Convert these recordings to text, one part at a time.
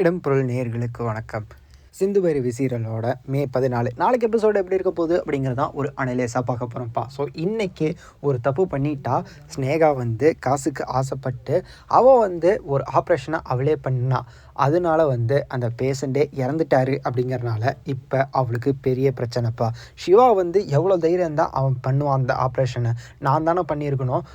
இடம்பொருள் நேர்களுக்கு வணக்கம். சிந்து பைரவி சீரியலோட மே பதினாலு. நாளைக்கு எபிசோடு எப்படி இருக்க போகுது அப்படிங்கிறது தான் ஒரு அனலேஸாக பார்க்க போகிறோம்ப்பா ஸோ இன்றைக்கி ஒரு தப்பு பண்ணிட்டா ஸ்னேகா வந்து காசுக்கு ஆசைப்பட்டு அவள் வந்து ஒரு ஆப்ரேஷனை அவளே பண்ணா. அதனால வந்து அந்த பேஷண்ட்டே இறந்துட்டாரு அப்படிங்கிறனால இப்போ அவளுக்கு பெரிய பிரச்சனைப்பா. சிவா வந்து எவ்வளோ தைரியம் தான் அவன் பண்ணுவான் அந்த ஆப்ரேஷனை நான் தானே பண்ணியிருக்கணும்.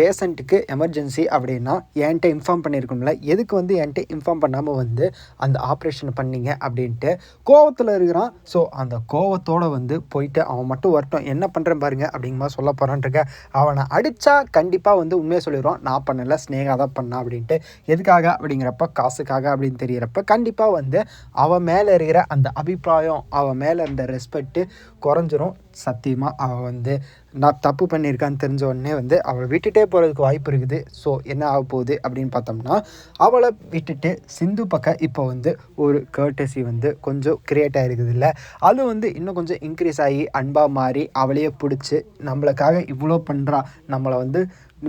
பேஷண்ட்டுக்கு எமர்ஜென்சி அப்படின்னா என்கிட்ட இன்ஃபார்ம் பண்ணியிருக்கணும்ல. எதுக்கு வந்து என்கிட்ட இன்ஃபார்ம் பண்ணாமல் வந்து அந்த ஆப்ரேஷன் பண்ணீங்க அப்படின்ட்டு கோவத்தில் இருக்கிறான். ஸோ அந்த கோவத்தோடு வந்து போயிட்டு அவன் மட்டும் வரட்டும். என்ன பண்ணுறேன் பாருங்க அப்படிங்கிற மாதிரி சொல்ல போகிறான்ருக்க அவனை அடித்தா கண்டிப்பாக வந்து உண்மையை சொல்லிடுவான். நான் பண்ணலை ஸ்னேகா தான் பண்ணா அப்படின்ட்டு. எதுக்காக அப்படிங்கிறப்ப காசுக்காக அப்படின்னு தெரிகிறப்ப கண்டிப்பாக வந்து அவன் மேலே இருக்கிற அந்த அபிப்பிராயம் அவன் மேலே இருந்த ரெஸ்பெக்ட்டு குறைஞ்சிரும். சத்தியமாக அவள் வந்து நான் தப்பு பண்ணியிருக்கான்னு தெரிஞ்ச உடனே வந்து அவளை விட்டுட்டே போகிறதுக்கு வாய்ப்பு இருக்குது. ஸோ என்ன ஆக போகுது அப்படின்னு பார்த்தோம்னா அவளை விட்டுட்டு சிந்து பக்கம் இப்போ வந்து ஒரு கேர்டசி வந்து கொஞ்சம் க்ரியேட் ஆகிருக்குது இல்லை அது வந்து இன்னும் கொஞ்சம் இன்க்ரீஸ் ஆகி அன்பாக மாறி அவளையே பிடிச்சி நம்மளுக்காக இவ்வளோ பண்ணுறா நம்மளை வந்து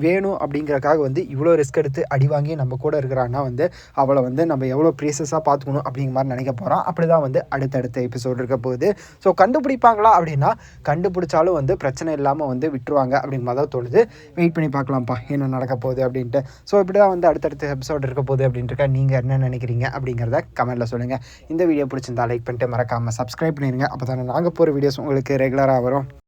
வேணும் அப்படிங்கிறக்காக வந்து இவ்வளோ ரிஸ்க் எடுத்து அடி வாங்கி நம்ம கூட இருக்கிறான்னா வந்து அவளை வந்து நம்ம எவ்வளோ ப்ரீசஸாக பார்த்துக்கணும் அப்படிங்கிற மாதிரி நினைக்க போகிறோம் அப்படி தான் வந்து அடுத்தடுத்த எபிசோடு இருக்க போகுது. ஸோ கண்டுபிடிப்பாங்களா அப்படின்னா கண்டுபிடிச்சாலும் வந்து பிரச்சனை இல்லாமல் வந்து விட்டுருவாங்க அப்படிங்கிற மாதிரி தான் தோணுது. வெயிட் பண்ணி பார்க்கலாம்ப்பா என்ன நடக்க போகுது அப்படின்ட்டு. ஸோ இப்படி தான் வந்து அடுத்தடுத்த எபிசோடு இருக்க போகுது அப்படின்ட்டு நீங்கள் என்ன நினைக்கிறீங்க அப்படிங்கிறத கமெண்ட்டில் சொல்லுங்கள் இந்த வீடியோ பிடிச்சிருந்தா லைக் பண்ணிட்டு மறக்காமல் சப்ஸ்கிரைப் பண்ணிடுங்க அப்போ தானே நாங்கள் போகிற வீடியோஸ் உங்களுக்கு ரெகுலராக வரும்.